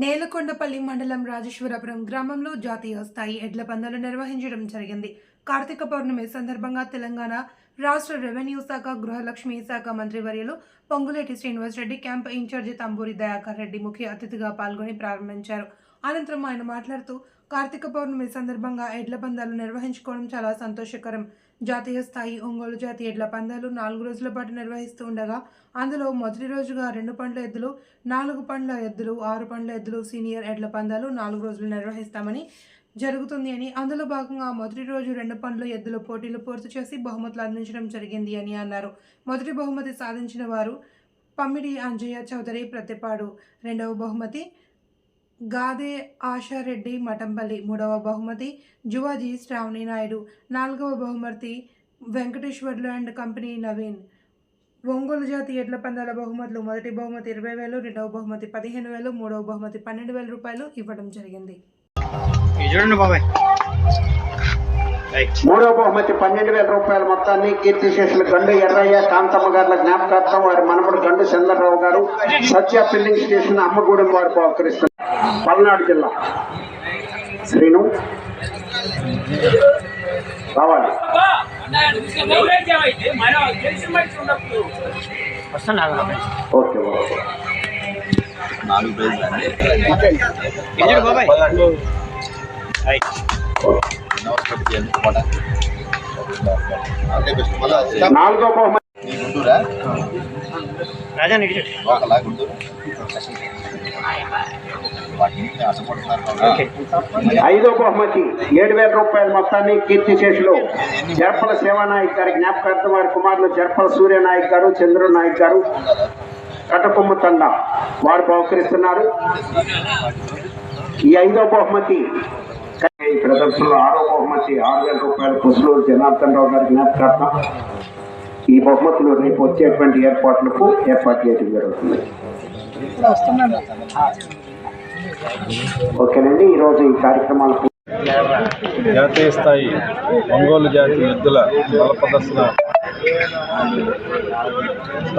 నేలకొండపల్లి మండలం రాజేశ్వరపురం గ్రామంలో జాతీయ స్థాయి ఎడ్ల పందాలు నిర్వహించడం జరిగింది. కార్తీక పౌర్ణమి సందర్భంగా తెలంగాణ రాష్ట్ర రెవెన్యూ శాఖ గృహలక్ష్మి శాఖ మంత్రి వర్యులు పొంగులేటి శ్రీనివాస్ రెడ్డి క్యాంప్ ఇన్ఛార్జి తంబూరి దయాకర్ రెడ్డి ముఖ్య అతిథిగా పాల్గొని ప్రారంభించారు. అనంతరం ఆయన మాట్లాడుతూ కార్తీక పౌర్ణమి సందర్భంగా ఎడ్ల పందాలు నిర్వహించుకోవడం చాలా సంతోషకరం. జాతీయ స్థాయి ఒంగోలు జాతి ఎడ్ల పందాలు నాలుగు రోజుల పాటు నిర్వహిస్తూ ఉండగా అందులో మొదటి రోజుగా రెండు పండ్ల ఎద్దులు నాలుగు పండ్ల ఎద్దులు ఆరు పండ్ల ఎద్దులు సీనియర్ ఎడ్ల పందాలు నాలుగు రోజులు నిర్వహిస్తామని జరుగుతుంది అని అందులో భాగంగా మొదటి రోజు రెండు పండ్ల ఎద్దులు పోటీలు పూర్తి చేసి బహుమతులు అందించడం జరిగింది అని అన్నారు. మొదటి బహుమతి సాధించిన వారు పమ్మిడి అంజయ్య చౌదరి ప్రతిపాడు రెండవ బహుమతి గాదే ఆశారెడ్డి మఠంపల్లి మూడవ బహుమతి జువాజీ శ్రావణి నాయుడు. నాలుగవ బహుమతి వెంకటేశ్వర్లు అండ్ కంపెనీ నవీన్. ఒంగోలు జాతి ఎడ్ల పందాల బహుమతులు. మొదటి బహుమతి ఇరవై వేలు రెండవ బహుమతి పదిహేను వేలు మూడవ బహుమతి పన్నెండు వేల రూపాయలు ఇవ్వడం జరిగింది. మూడో బహుమతి పన్నెండు వేల రూపాయల మొత్తాన్ని కీర్తిశేషులు గండు ఎర్రయ్య కాంతమ్మ గారుల జ్ఞాపకార్థం వారి మనవడు గండు చంద్రరావు గారు సత్య ఫిల్లింగ్ స్టేషన్ అమ్మగూడెం వారు బహుకరిస్తున్నారు పల్నాడు జిల్లా. శ్రీను. రావాలి. Okay okay. నాలుగు బాబాయ్ నాలుగో బహుమతి గుంటూరా రాజా ఒకలా గుంటూరు ఐదో బహుమతి ఏడు వేల రూపాయల మొత్తాన్ని కీర్తి కీర్తిశేషులు జర్పల సేవానాయక్ గారి జ్ఞాపకార్థం వారి కుమారులు జర్పల సూర్యనాయక్ గారు చంద్ర నాయక్ గారు కటకొమ్మ తండ వారు బహుకరిస్తున్నారు. ఈ ఐదో బహుమతి ఈ ప్రదర్శనలో ఆరో బహుమతి ఆరు వేల రూపాయలు కుసులూరు జనార్దన్ రావు గారికి జ్ఞాపకార్థం ఈ బహుమతులు రేపు వచ్చేటువంటి ఏర్పాట్లకు ఏర్పాటు చేయడం జరుగుతుంది. ఓకేనండి ఈరోజు ఈ కార్యక్రమాలు జాతీయ స్థాయి ఒంగోలు జాతి ఎద్దుల బల ప్రదర్శన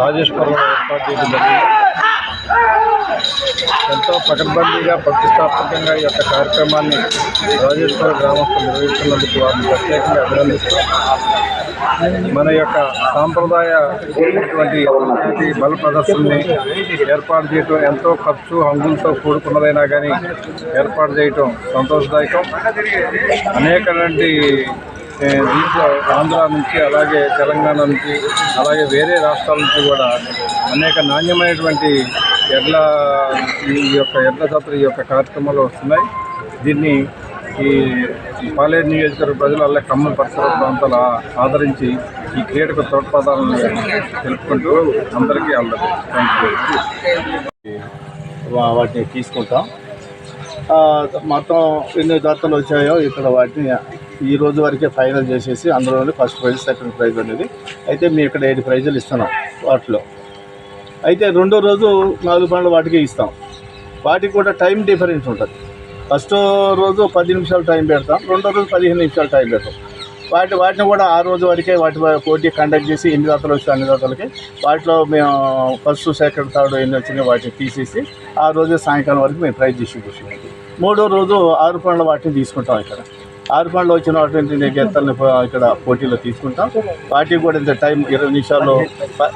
రాజేశ్వరంలో ఏర్పాటు చేయడం జరిగింది. ఎంతో పకడ్బందీగా ప్రతిష్టాత్మకంగా ఈ యొక్క కార్యక్రమాన్ని రాజేశ్వర గ్రామస్తులు నిర్వహిస్తున్నందుకు వారిని ప్రత్యేకంగా అభినందిస్తూ మన యొక్క సాంప్రదాయ కూడినటువంటి బల ప్రదర్శనని ఏర్పాటు చేయటం ఎంతో ఖర్చు హంగులతో కూడుకున్నదైనా కానీ ఏర్పాటు చేయటం సంతోషదాయకం. అనేకటువంటి దీంట్లో ఆంధ్ర నుంచి అలాగే తెలంగాణ నుంచి అలాగే వేరే రాష్ట్రాల నుంచి కూడా అనేక నాణ్యమైనటువంటి ఎడ్ల ఈ యొక్క ఎడ్ల జాతర ఈ యొక్క కార్యక్రమాలు వస్తున్నాయి. దీన్ని ఈ పాలేరు నియోజకవర్గ ప్రజలు అలాగే ఖమ్మం పరిసర ప్రాంతాలు ఆదరించి ఈ క్రీడకు తోడ్పాదాలను తెలుపుకుంటూ అందరికీ అందరు వా- వాటిని తీసుకుంటాం. మొత్తం ఎన్ని జాతరలు వచ్చాయో ఇక్కడ వాటిని ఈ రోజు వరకే ఫైనల్ చేసేసి అందులోనే ఫస్ట్ ప్రైజ్ సెకండ్ ప్రైజ్ అనేది. అయితే మేము ఇక్కడ ఏడు ప్రైజులు ఇస్తున్నాం వాటిలో. అయితే రెండో రోజు నాలుగు పనులు వాటికి ఇస్తాం. వాటికి కూడా టైం డిఫరెన్స్ ఉంటుంది. ఫస్ట్ రోజు పది నిమిషాలు టైం పెడతాం రెండో రోజు పదిహేను నిమిషాలు టైం పెడతాం. వాటి వాటిని కూడా ఆ రోజు వరకే వాటి పోటీ కండక్ట్ చేసి ఎన్ని జాతరలు వచ్చాయి అన్ని రాతలకి వాటిలో మేము ఫస్ట్ సెకండ్ థర్డ్ ఎన్ని వచ్చినాయి వాటిని తీసేసి ఆ రోజు సాయంకాలం వరకు మేము ప్రైజ్ డిస్ట్రిబ్యూషన్. మూడో రోజు ఆరు పండ్ల వాటిని తీసుకుంటాం ఇక్కడ. ఆరు పండ్లు వచ్చినటువంటి వాటిని ఇక్కడ పోటీలో తీసుకుంటాం. వాటికి కూడా ఇంత టైం ఇరవై నిమిషాల్లో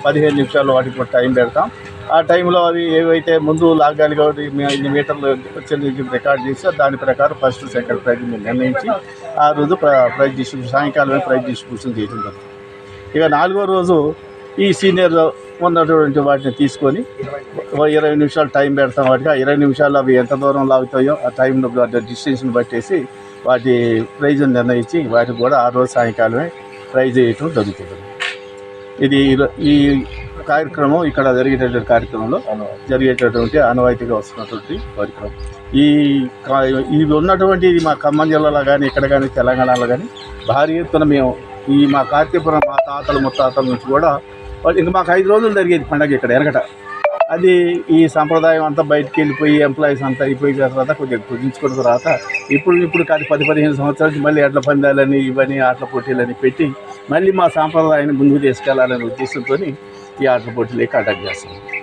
పదిహేను నిమిషాల్లో వాటికి కూడా టైం పెడతాం. ఆ టైంలో అవి ఏవైతే ముందు లాగాలి కాబట్టి ఇన్ని మీటర్లు వచ్చింది రికార్డ్ చేసి దాని ప్రకారం ఫస్ట్ సెకండ్ ప్రైజ్ మేము నిర్ణయించి ఆ రోజు ప్రైజ్ డిస్ట్రిబ్యూషన్ సాయంకాలమే ప్రైజ్ డిస్ట్రిబ్యూషన్ చేయడం ఇక నాలుగో రోజు ఈ సీనియర్ ఉన్నటువంటి వాటిని తీసుకొని ఇరవై నిమిషాలు టైం పెడతాం వాటికి. ఆ ఇరవై నిమిషాలు అవి ఎంత దూరం లాగుతాయో ఆ టైంలో డిస్టెన్స్ని బట్టేసి వాటి ప్రైజ్ నిర్ణయించి వాటికి కూడా ఆ రోజు సాయంకాలమే ప్రైజ్ వేయటం జరుగుతుంది. ఇది ఈ కార్యక్రమం ఇక్కడ జరిగేటటువంటి కార్యక్రమంలో జరిగేటటువంటి ఆనవాయితీగా వస్తున్నటువంటి కార్యక్రమం. ఈ ఇవి ఉన్నటువంటి ఇది మా ఖమ్మం జిల్లాలో కానీ ఇక్కడ కానీ తెలంగాణలో కానీ భారీ ఎత్తున మేము ఈ మా కార్తీపురం మా తాతలు ముత్తాతల నుంచి కూడా ఇంకా మాకు ఐదు రోజులు జరిగేది పండగ ఇక్కడ ఎరగట. అది ఈ సంప్రదాయం అంతా బయటికి వెళ్ళిపోయి ఎంప్లాయీస్ అంతా అయిపోయిన తర్వాత కొద్దిగా కుదించుకున్న తర్వాత ఇప్పుడు ఇప్పుడు కాదు పది పదిహేను సంవత్సరాలకి మళ్ళీ ఎడ్ల పందాలని ఇవని ఆటల పోటీలని పెట్టి మళ్ళీ మా సాంప్రదాయాన్ని ముందుకు తీసుకెళ్ళాలనే ఉద్దేశంతో ఈ ఆటల పోటీలకి కండక్ట్ చేస్తాం